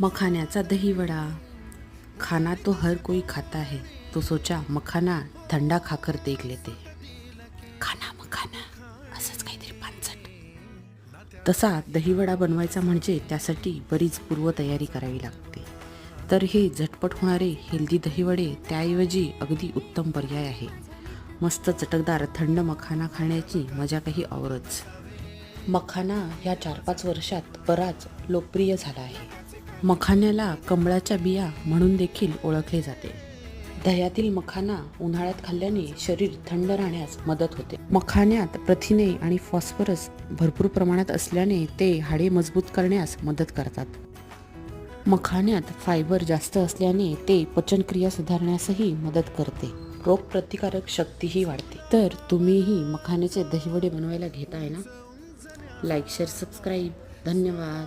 मखान्याचा दहीवडा. खाना तो हर कोई खाता है. तो सोचा मखाना थंडा खाकर देख लेते. खाना मखाना असंच काहीतरी पानसट. तसा दहीवडा बनवायचा म्हणजे त्यासाठी बरीच पूर्वतयारी करावी लागते. तर हे झटपट होणारे हेल्दी दहीवडे त्याऐवजी अगदी उत्तम पर्याय आहे. मस्त चटकदार थंड मखाना खाण्याची मजा काही औरच. मखाना ह्या चार पाच वर्षात बराच लोकप्रिय झाला आहे. मखान्याला कमळाच्या बिया म्हणून देखील ओळखले जाते. दह्यातील मखाना उन्हाळ्यात खाल्ल्याने शरीर थंड राहण्यास मदत होते. मखान्यात प्रथिने आणि फॉस्फरस भरपूर प्रमाणात असल्याने ते हाडे मजबूत करण्यास मदत करतात. मखान्यात फायबर जास्त असल्याने ते पचनक्रिया सुधारण्यासही मदत करते. रोगप्रतिकारक शक्तीही वाढते. तर तुम्हीही मखाण्याचे दहीवडे बनवायला घेताय ना? लाईक शेअर सबस्क्राईब धन्यवाद.